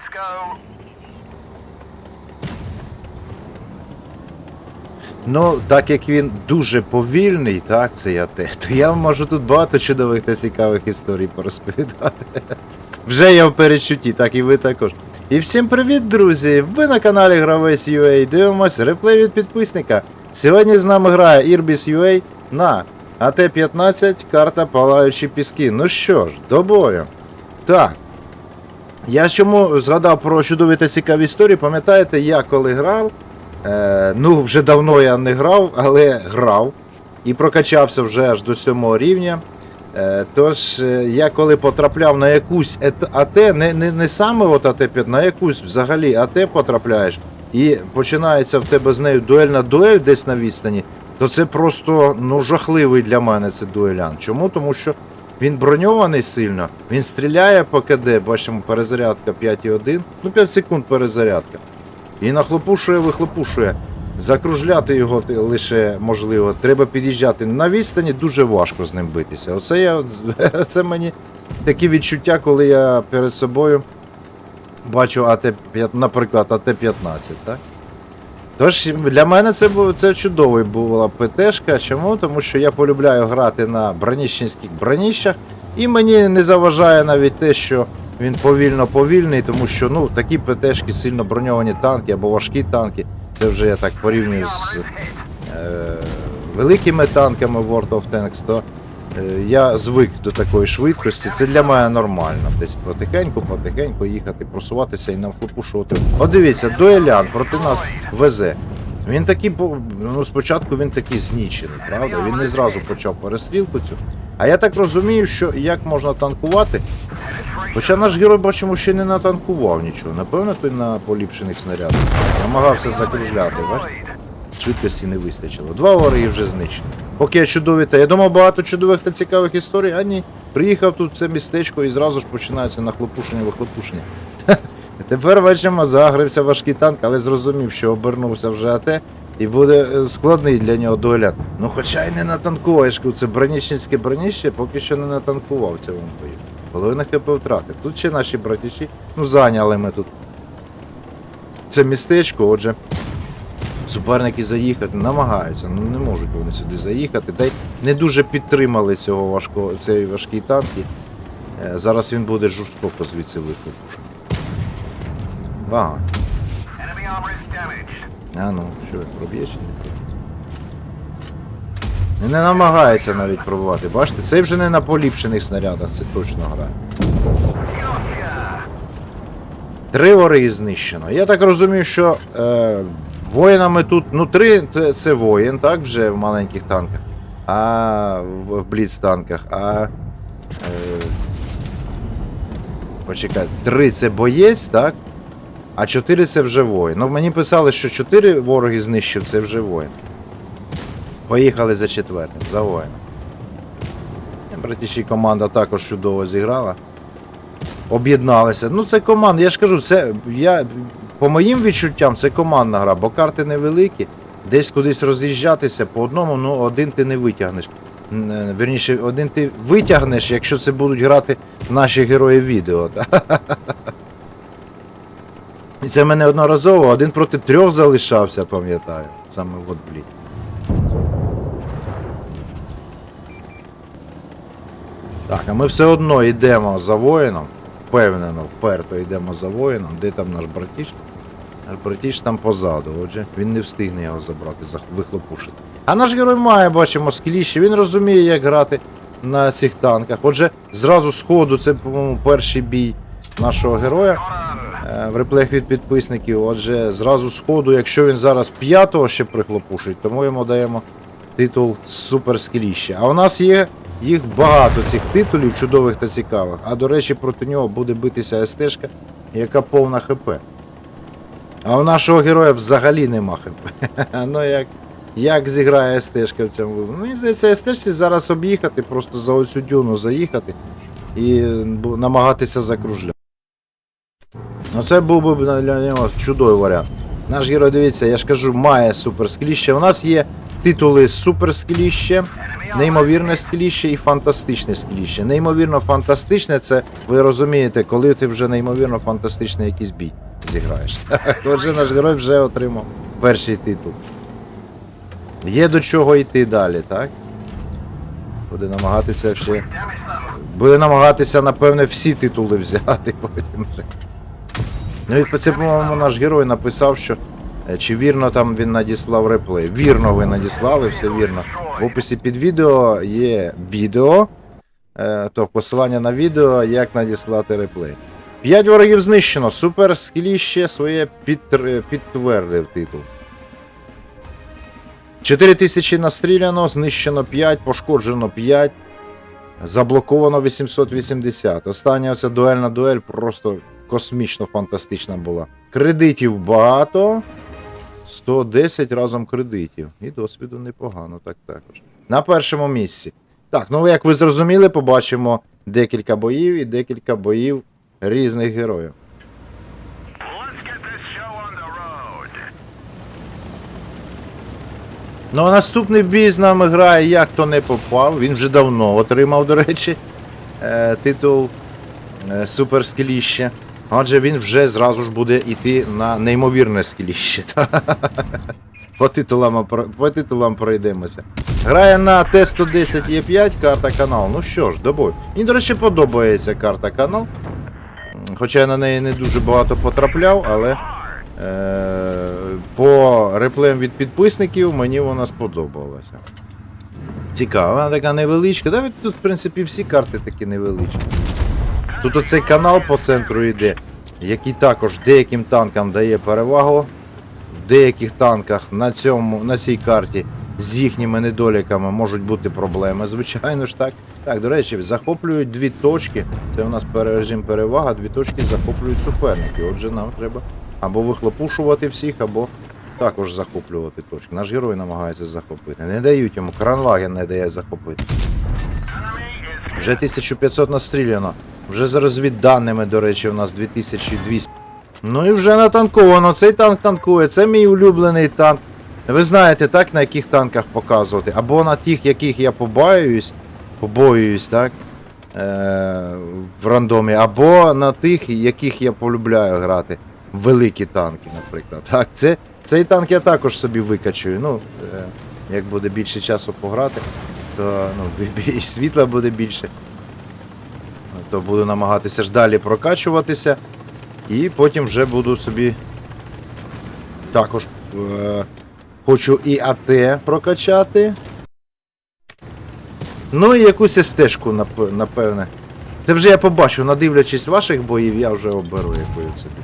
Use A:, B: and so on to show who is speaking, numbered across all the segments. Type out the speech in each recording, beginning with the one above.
A: Let's go.
B: Ну, так як він дуже повільний, так, цей АТ, то я можу тут багато чудових та цікавих історій порозповідати. Вже я в передчутті, так і ви також. І всім привіт, друзі! Ви на каналі Гравець UA дивимось реплей від підписника. Сьогодні з нами грає Irbis UA на АТ-15, карта Палаючі Піски. Ну що ж, до бою. Так. Я чому згадав про чудові та цікаві історії, пам'ятаєте, я коли грав, Е, ну, вже давно я не грав, але грав. І прокачався вже аж до сьомого рівня. Е, тож, е, я коли потрапляв на якусь АТ, не, не, не саме от АТ-5, на якусь взагалі АТ потрапляєш, і починається в тебе з нею дуельна дуель десь на відстані, то це просто ну, жахливий для мене це дуелян. Чому? Тому що він броньований сильно, він стріляє по КД, бачимо, перезарядка 5,1, ну 5 секунд перезарядка. І нахлопушує, вихлопушує. Закружляти його лише можливо. Треба під'їжджати на відстані, дуже важко з ним битися. Оце я це мені такі відчуття, коли я перед собою бачу АТ, наприклад, АТ-15. Так? Тож для мене це був це чудовий була ПТшка. Чому? Тому що я полюбляю грати на броніщенських броніщах, і мені не заважає навіть те, що він повільно повільний, тому що ну такі ПТшки, сильно броньовані танки або важкі танки. Це вже я так порівнюю з е, великими танками World of Tanks, то я звик до такої швидкості. Це для мене нормально. Десь потихеньку, потихеньку їхати, просуватися і навхлопушувати. От дивіться, дуелян проти нас везе. Він такий, ну спочатку він такий знічений, правда? Він не зразу почав перестрілку цю. А я так розумію, що як можна танкувати. Хоча наш герой, бачимо, ще не натанкував нічого. Напевно, той на поліпшених снарядах. Намагався закружляти, бачите? Швидкості не вистачило. Два вороги вже знищені. Поки я чудові та. Я думав багато чудових та цікавих історій, а ні. Приїхав тут в це містечко і зразу ж починається нахлопушення, вихлопушення. Тепер бачимо, загрився важкий танк, але зрозумів, що обернувся вже АТ. І буде е, складний для нього догляд. Ну хоча й не кажу, це бронічницьке броніще, поки що не натанкував в цьому бою. Половина хп втратив. Тут ще наші братіші, ну зайняли ми тут це містечко, отже. Суперники заїхати намагаються, ну не можуть вони сюди заїхати. Та й не дуже підтримали цього важкого, цей важкий танк. і, е, Зараз він буде жорстоко звідси вихлопушений. Ага. А ну, що він проб'є чи не проб'є? Не, не намагається навіть пробувати. Бачите, це вже не на поліпшених снарядах, це точно грає. Три вори знищено. Я так розумію, що е, воїнами тут, ну три це, це воїн, так, вже в маленьких танках, а в, в бліц танках, а. Е, почекай, три це боєць, так? А чотири це вже воїн. Ну, мені писали, що чотири вороги знищив, це вже воїн. Поїхали за четвертим, за воїном. Братіші команда також чудово зіграла об'єдналися. Ну, це команда, я ж кажу, це я по моїм відчуттям, це командна гра, бо карти невеликі, десь кудись роз'їжджатися по одному, ну один ти не витягнеш. Е, один ти витягнеш, якщо це будуть грати наші герої відео. І це в мене одноразово, один проти трьох залишався, пам'ятаю. Саме от блін. Так, а ми все одно йдемо за воїном. Впевнено, вперто йдемо за воїном. Де там наш братіш? Наш братіш там позаду, отже, він не встигне його забрати, вихлопушити. А наш герой має, бачимо, скіліще, він розуміє, як грати на цих танках. Отже, зразу з ходу, це, по-моєму, перший бій нашого героя е, в реплеях від підписників. Отже, зразу з ходу, якщо він зараз п'ятого ще прихлопушить, тому йому даємо титул суперскіліще. А у нас є їх багато цих титулів, чудових та цікавих. А до речі, проти нього буде битися СТшка, яка повна ХП. А у нашого героя взагалі нема ХП. ну як, як зіграє СТшка в цьому випадку? Мені здається, СТшці зараз об'їхати, просто за оцю дюну заїхати і намагатися закружляти. Ну це був би для нього чудовий варіант. Наш герой, дивіться, я ж кажу, має суперскіліще. У нас є титули суперскіліще.
A: Enemy
B: неймовірне скіліще і фантастичне скіліще. Неймовірно фантастичне це, ви розумієте, коли ти вже неймовірно фантастичний якийсь бій зіграєш. Отже, наш герой вже отримав перший титул. Є до чого йти далі, так? Буде намагатися ще. Буде намагатися, напевне, всі титули взяти потім. Ну і це, по-моєму, наш герой написав, що е, чи вірно там він надіслав реплей. Вірно ви надіслали, все вірно. В описі під відео є відео, е, то посилання на відео, як надіслати реплей. П'ять ворогів знищено. Супер скіліще своє підтр- підтвердив титул. 4000 настріляно, знищено 5, пошкоджено 5. Заблоковано 880. Остання оця дуельна дуель просто космічно фантастична була. Кредитів багато. 110 разом кредитів. І досвіду непогано, так також. На першому місці. Так, ну як ви зрозуміли, побачимо декілька боїв і декілька боїв різних героїв. Ну а наступний бій з нами грає, як то не попав. Він вже давно отримав, до речі, е, титул е, Супер скіліще. Адже він вже зразу ж буде йти на неймовірне скіліще. По титулам, по титулам пройдемося. Грає на Т-110 Е5 карта канал. Ну що ж, до бою. Мені, до речі, подобається карта канал. Хоча я на неї не дуже багато потрапляв, але е, по реплеям від підписників мені вона сподобалася. Цікаво, вона така невеличка. Да, тут, в принципі, всі карти такі невеличкі. Тут оцей канал по центру йде, який також деяким танкам дає перевагу. В деяких танках на, цьому, на цій карті з їхніми недоліками можуть бути проблеми, звичайно ж так. Так, до речі, захоплюють дві точки. Це у нас режим перевага, дві точки захоплюють суперники. Отже, нам треба або вихлопушувати всіх, або також захоплювати точки. Наш герой намагається захопити. Не дають йому, Кранваген не дає захопити. Вже 1500 настріляно. Вже за розвідданими, до речі, у нас 2200. Ну і вже натанковано. Цей танк танкує. Це мій улюблений танк. Ви знаєте, так, на яких танках показувати? Або на тих, яких я побоююсь, побоююсь, так? Е- в рандомі, або на тих, яких я полюбляю грати. Великі танки, наприклад. Так, це, цей танк я також собі викачую. Ну, е- як буде більше часу пограти, то ну, більш світла буде більше. То буду намагатися ж далі прокачуватися. І потім вже буду собі також е, хочу і АТ прокачати. Ну і якусь стежку, напевне. Це вже я побачу, надивлячись ваших боїв, я вже оберу якою собі.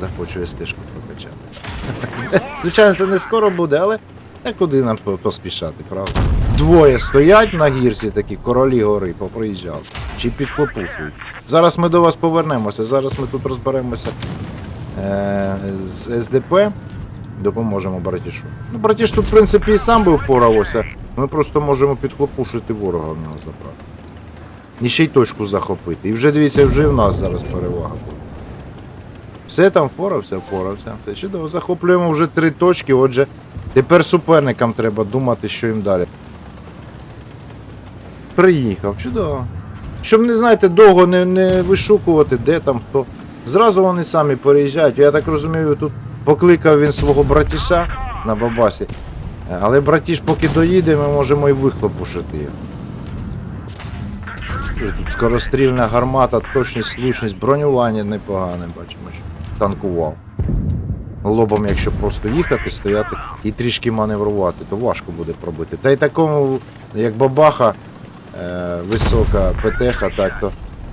B: Захочу стежку прокачати. Звичайно, це не скоро буде, але та куди нам поспішати, правда? Двоє стоять на гірці такі, королі гори, поприїжджали. Чи підхлопухують. Зараз ми до вас повернемося. Зараз ми тут розберемося е, з СДП. Допоможемо братішу. Ну, братіш тут, в принципі, і сам би впорався. Ми просто можемо підхлопушити ворога в нього забрати. І ще й точку захопити. І вже дивіться, вже і в нас зараз перевага буде. Все там впорався, впорався. Все чудово. Захоплюємо вже три точки, отже, тепер суперникам треба думати, що їм далі. Приїхав, чудово. Щоб не знаєте, довго не, не вишукувати, де там хто. Зразу вони самі переїжджають. Я так розумію, тут покликав він свого братіша на бабасі. Але братіш, поки доїде, ми можемо і вихлопушити його. Тут скорострільна гармата, точність, влучність, бронювання непогане, бачимо, що танкував. Лобом, якщо просто їхати, стояти і трішки маневрувати, то важко буде пробити. Та й такому, як бабаха, е, висока ПТХ, так то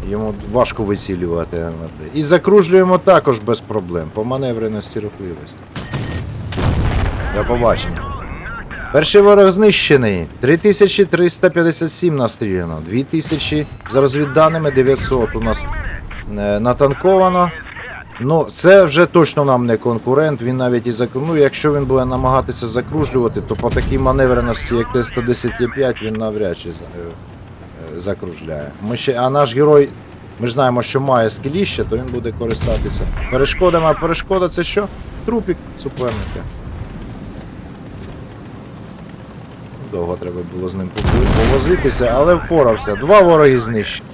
B: йому важко вицілювати гармати. І закружлюємо також без проблем по маневреності рухливості. До побачення. Перший ворог знищений. 3357 настріляно. 2000 за розвідданими 900 у нас е, натанковано. Ну, це вже точно нам не конкурент. Він навіть і зак... Ну, якщо він буде намагатися закружлювати, то по такій маневреності, як Т-110Е5, він навряд чи е, закружляє. Ми ще... А наш герой, ми ж знаємо, що має скіліще, то він буде користатися перешкодами. А перешкода це що? Трупік суперника. Довго треба було з ним повозитися, але впорався. Два вороги знищені.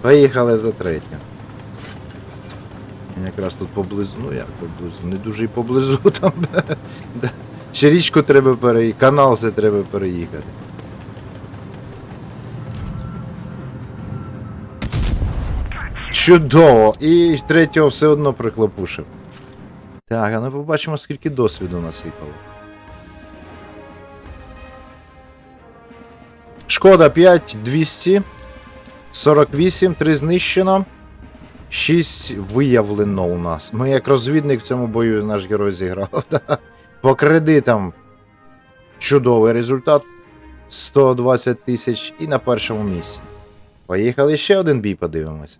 B: Поїхали за третім. Він якраз тут поблизу, ну як поблизу, не дуже і поблизу там. Ще річку треба переїхати, канал це треба переїхати. Чудово! І третього все одно приклопушив. Так, а ну побачимо, скільки досвіду насипало. Шкода 5 200. 48, 3 знищено. 6 виявлено у нас. Ми як розвідник в цьому бою наш герой зіграв. По кредитам чудовий результат. 120 тисяч і на першому місці. Поїхали ще один бій, подивимося.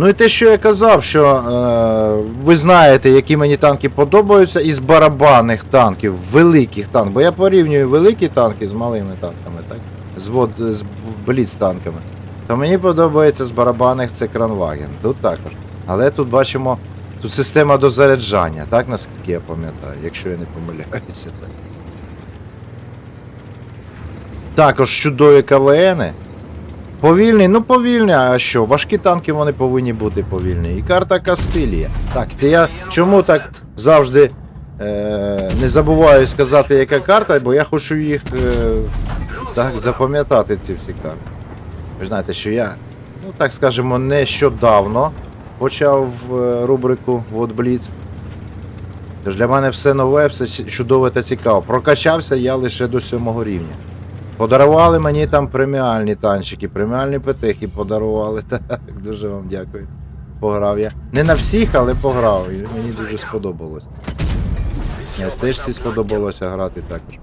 B: Ну і те, що я казав, що е, ви знаєте, які мені танки подобаються із барабанних танків, великих танків. Бо я порівнюю великі танки з малими танками, так? З, вод, з бліц танками. То мені подобається з барабанних це Кранваген. Тут також. Але тут бачимо, тут система дозаряджання, так наскільки я пам'ятаю, якщо я не помиляюся. Так. Також чудові КВНи. Повільний, ну повільний, а що? Важкі танки вони повинні бути повільні. І карта Кастилія. Так, це я чому так завжди е, не забуваю сказати, яка карта, бо я хочу їх е, так, запам'ятати ці всі карти. Ви знаєте, що я, ну так скажемо, нещодавно почав е, рубрику Вот Бліц. Тож для мене все нове, все чудове та цікаво. Прокачався я лише до сьомого рівня. Подарували мені там преміальні танчики, преміальні петехи подарували. Так, дуже вам дякую. Пограв я. Не на всіх, але пограв. І мені дуже сподобалось. Ні, стежці сподобалося грати також.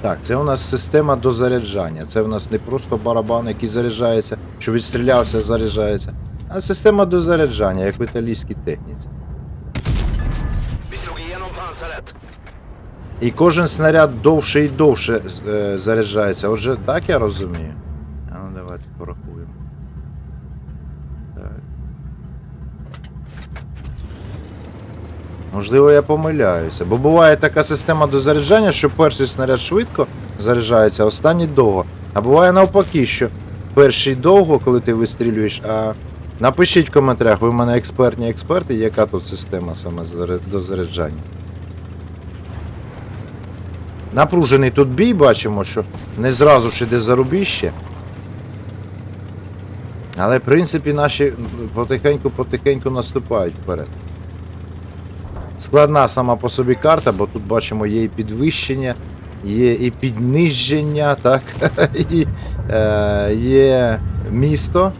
B: Так, це у нас система дозаряджання. Це у нас не просто барабан, який заряджається, що відстрілявся, заряджається. А система дозаряджання, як в італійській техніці. І кожен снаряд довше і довше е, заряджається. Отже, так я розумію. А ну давайте порахуємо. Так. Можливо, я помиляюся. Бо буває така система дозаряджання, що перший снаряд швидко заряджається, а останній довго. А буває навпаки, що перший довго, коли ти вистрілюєш, а. Напишіть в коментарях, ви в мене експертні експерти, яка тут система саме дозаряджання. Напружений тут бій, бачимо, що не зразу ж іде зарубіще. Але, в принципі, наші потихеньку-потихеньку наступають вперед. Складна сама по собі карта, бо тут бачимо є і підвищення, є і підниження, так, і е, є місто.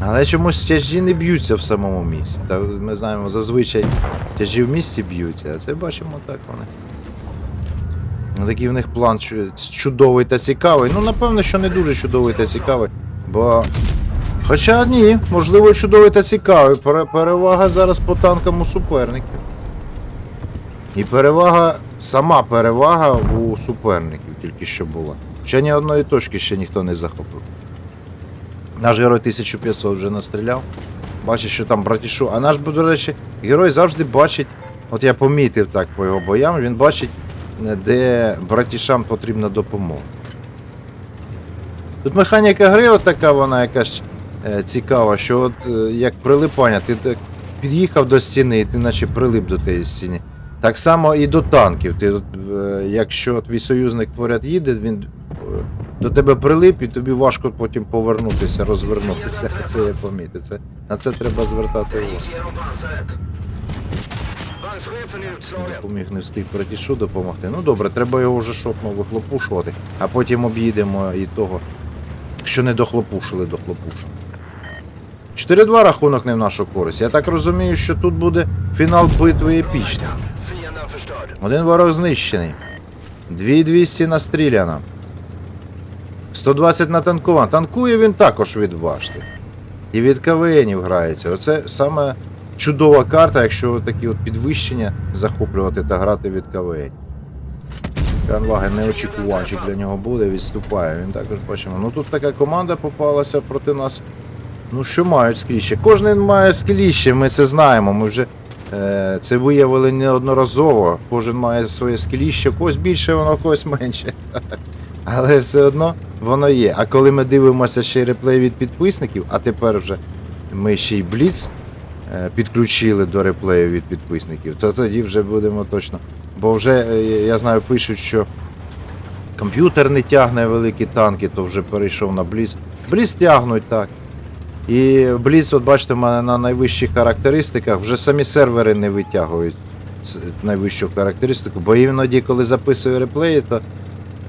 B: Але чомусь тяжі не б'ються в самому місці. Та ми знаємо, зазвичай тяжі в місті б'ються, а це бачимо так вони. Ну, Такий в них план чудовий та цікавий. Ну, напевно, що не дуже чудовий та цікавий. Бо. Хоча ні, можливо, чудовий та цікавий. Перевага зараз по танкам у суперників. І перевага, сама перевага у суперників тільки що була. Ще ні одної точки ще ніхто не захопив. Наш герой 1500 вже настріляв. Бачить, що там братішу. А наш, до речі, герой завжди бачить, от я помітив так по його боям, він бачить, де братішам потрібна допомога. Тут механіка гри така вона якась е, цікава, що от е, як прилипання, ти під'їхав до стіни, і ти наче прилип до тієї стіни. Так само і до танків. Ти, е, якщо твій союзник поряд їде, він до тебе прилип і тобі важко потім повернутися, розвернутися. Це я помітив. Це, на це треба звертати увагу. Допоміг не встиг братішу допомогти. Ну добре, треба його вже шотно вихлопушувати, а потім об'їдемо і того, що не дохлопушили, дохлопушимо. 4-2 рахунок не в нашу користь. Я так розумію, що тут буде фінал битви епічний. Один ворог знищений. 2200 настріляно. 120 натанковано. Танкує він також від башти. І від КВНів грається. Оце саме чудова карта, якщо такі от підвищення захоплювати та грати від КВН. Кранваген неочікуванчик для нього буде, відступає. Він також бачимо. Ну тут така команда попалася проти нас. Ну, що мають скріще? Кожен має скеліще, ми це знаємо. Ми вже е, це виявили неодноразово. Кожен має своє скеліще, когось більше, воно когось менше. Але все одно воно є. А коли ми дивимося ще реплей від підписників, а тепер вже ми ще й Бліц підключили до реплею від підписників, то тоді вже будемо точно. Бо вже е, я знаю, пишуть, що комп'ютер не тягне великі танки, то вже перейшов на Бліц. Бліц тягнуть так. І Бліц, от бачите, в мене на найвищих характеристиках вже самі сервери не витягують найвищу характеристику, бо іноді, коли записую реплеї, то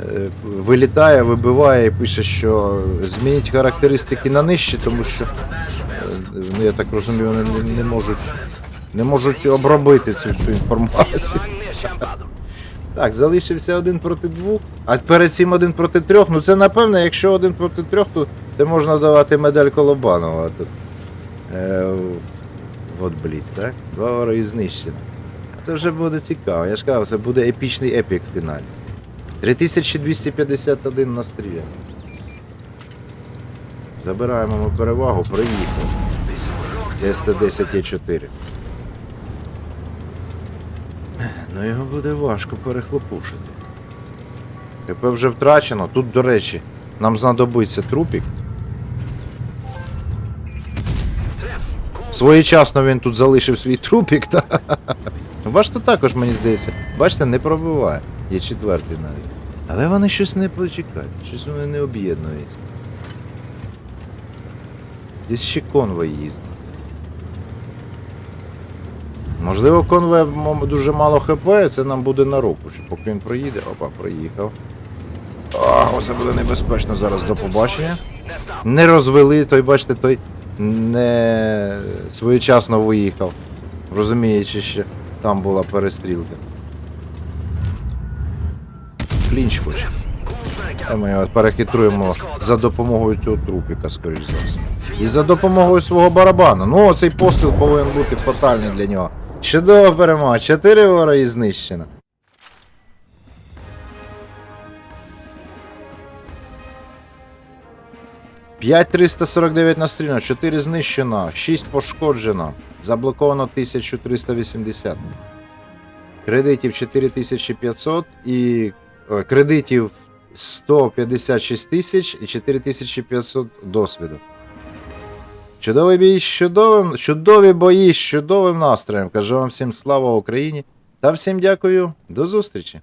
B: е, вилітає, вибиває і пише, що змініть характеристики на нижчі, тому що, е, я так розумію, вони не, можуть. Не можуть обробити цю всю інформацію. Так, залишився один проти двох, а перед цим один проти трьох. Ну це напевно, якщо один проти трьох, то, то можна давати медаль Колобанова тут. Е, от бліц, так? Два вороги знищено. Це вже буде цікаво. Я ж казав, це буде епічний епік в фіналі. 3251 на стрілі. Забираємо ми перевагу, приїхав. СТ-10 Е4. Ну його буде важко перехлопушити. ТП вже втрачено. Тут, до речі, нам знадобиться трупік. Своєчасно він тут залишив свій трупік, та. Бачите, також, мені здається. Бачите, не пробиває. Є четвертий навіть. Але вони щось не почекають, щось вони не об'єднуються. Десь ще конвой їздить. Можливо, конвой м- дуже мало хп, це нам буде на руку, що поки він проїде. Опа, проїхав. А, оце буде небезпечно зараз до побачення. Не розвели, той, бачите, той не своєчасно виїхав. Розуміючи, що там була перестрілка. Клінч хоче. А ми його перехитруємо за допомогою цього трупіка, скоріш за все. І за допомогою свого барабану. Ну, цей постріл повинен бути фатальний для нього. Чудова перемога, чотири вороги знищено. П'ять 349 настріляно, 4 знищено, 6 пошкоджено, заблоковано 1380. Кредитів 4500 і е, кредитів 156 тисяч і 4500 досвіду. Чудовий бій з чудовим, чудові бої з чудовим настроєм. Кажу вам всім слава Україні та всім дякую. До зустрічі!